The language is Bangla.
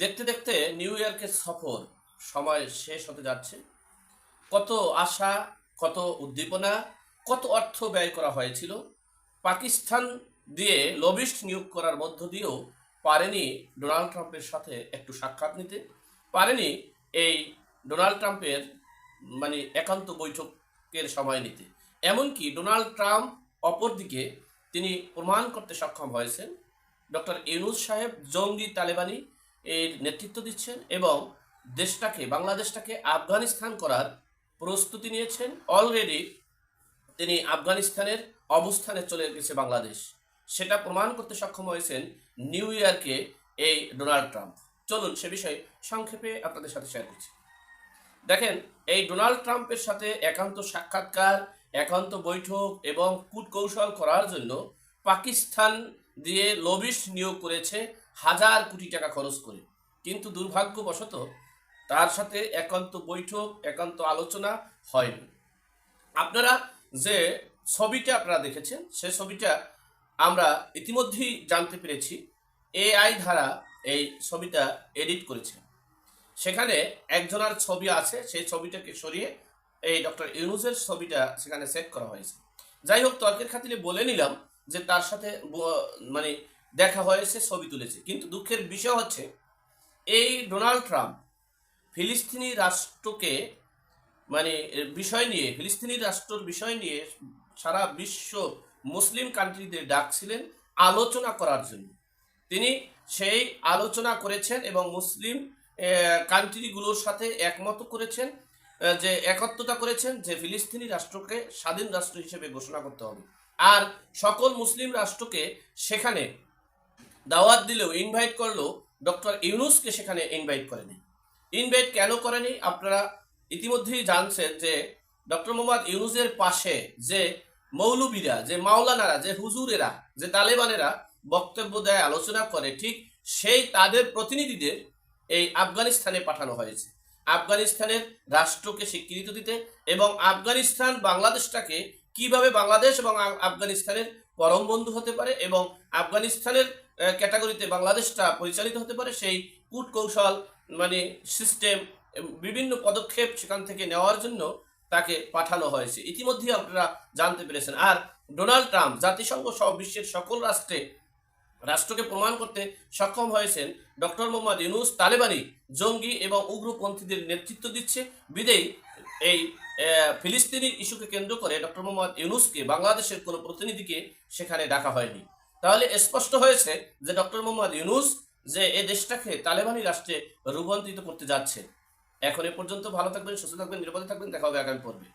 দেখতে দেখতে নিউ ইয়র্কের সফর সময় শেষ হতে যাচ্ছে। কত আশা, কত উদ্দীপনা, কত অর্থ ব্যয় করা হয়েছিল। পাকিস্তান দিয়ে লবিস্ট নিয়োগ করার মধ্য দিয়েও পারেনি ডোনাল্ড ট্রাম্পের সাথে একটু সাক্ষাৎ নিতে। পারেনি এই ডোনাল্ড ট্রাম্পের মানে একান্ত বৈঠকের সময় নিতে। এমনকি ডোনাল্ড ট্রাম্প অপরদিকে তিনি প্রমাণ করতে সক্ষম হয়েছেন। ডক্টর ইউনুস সাহেব জঙ্গি তালেবানি এর নেতৃত্ব দিচ্ছেন এবং দেশটাকে, বাংলাদেশটাকে আফগানিস্তান করার প্রস্তুতি নিয়েছেন। অলরেডি তিনি আফগানিস্তানের অবস্থানে চলে গেছে বাংলাদেশ। সেটা প্রমাণ করতে সক্ষম হয়েছেন নিউ ইয়র্কে এই ডোনাল্ড ট্রাম্প। চলুন সে বিষয়ে সংক্ষেপে আপনাদের সাথে শেয়ার করছি। দেখেন, এই ডোনাল্ড ট্রাম্পের সাথে একান্ত সাক্ষাৎকার, একান্ত বৈঠক এবং কূটকৌশল করার জন্য পাকিস্তান দিয়ে লবিস্ট নিয়োগ করেছে হাজার কোটি টাকা খরচ করে। কিন্তু দুর্ভাগ্যবশত তার সাথে একান্ত বৈঠক, একান্ত আলোচনা হয়নি। আপনারা যে ছবিটা আপনারা দেখেছেন, সে ছবিটা আমরা ইতিমধ্যেই জানতে পেরেছি। এআই ধারা এই ছবিটা এডিট করেছে। সেখানে একজনের ছবি আছে, সেই ছবিটাকে সরিয়ে এই ডক্টর ইউনুসের ছবিটা সেখানে সেট করা হয়েছে। যাই হোক, তর্কের খাতিরে বলে নিলাম যে তার সাথে মানে দেখা হয়েছে ছবি তুলেছে। কিন্তু দুঃখের বিষয় হচ্ছে, এই ডোনাল্ড ট্রাম্প ফিলিস্তিনি রাষ্ট্রকে মানে বিষয় নিয়ে, ফিলিস্তিনি রাষ্ট্রর বিষয় নিয়ে সারা বিশ্ব মুসলিম কান্ট্রিদের ডাকছিলেন আলোচনা করার জন্য। তিনি সেই আলোচনা করেছেন এবং মুসলিম কান্ট্রিগুলোর সাথে একমত করেছেন যে একত্রতা করেছেন যে ফিলিস্তিনি রাষ্ট্রকে স্বাধীন রাষ্ট্র হিসেবে ঘোষণা করতে হবে। আর সকল মুসলিম রাষ্ট্রকে সেখানে দাওয়াত দিলেও ইনভাইট করলেও ডক্টর ইউনুসকে সেখানে ইনভাইট করেনি। ইনভাইট কেন করেনি? আপনারা ইতিমধ্যেই জানছেন যে ডক্টর মোহাম্মদ ইউনুসের পাশে যে মৌলবীরা, যে মাওলানারা, যে হুজুরেরা, যে তালেবানেরা বক্তব্য দেয়, আলোচনা করে, ঠিক সেই তাদের প্রতিনিধিদের এই আফগানিস্তানে পাঠানো হয়েছে। আফগানিস্তানের রাষ্ট্রকে স্বীকৃতি দিতে এবং আফগানিস্তান বাংলাদেশটাকে কীভাবে বাংলাদেশ এবং আফগানিস্তানের পরম বন্ধু হতে পারে এবং আফগানিস্তানের ক্যাটাগরিতে বাংলাদেশটা পরিচালিত হতে পারে, সেই কূট কৌশল মানে সিস্টেম বিভিন্ন পদক্ষেপ সেখান থেকে নেওয়ার জন্য তাকে পাঠানো হয়েছে। ইতিমধ্যে আপনারা জানতে পেরেছেন। আর ডোনাল্ড ট্রাম্প জাতিসংঘ সহ বিশ্বের সকল রাষ্ট্রে, রাষ্ট্রকে প্রমাণ করতে সক্ষম হয়েছেন ডক্টর মোহাম্মদ ইউনুস তালেবানি, জঙ্গি এবং উগ্রপন্থীদের নেতৃত্ব দিচ্ছে। বিদেই এই ফিলিস্তিনি ইস্যুকে কেন্দ্র করে ডক্টর মোহাম্মদ ইউনুসকে বাংলাদেশের কোনো প্রতিনিধিকে সেখানে ডাকা হয়নি। তাহলে স্পষ্ট হয়েছে যে ডক্টর মোহাম্মদ ইউনুস যে এ দেশটাকে তালেবানি রাষ্ট্রে রূপান্তরিত করতে যাচ্ছে। এখন এ পর্যন্ত ভালো থাকবেন, সুস্থ থাকবেন, নিরাপদে থাকবেন, দেখা হবে আগামী পর্বে।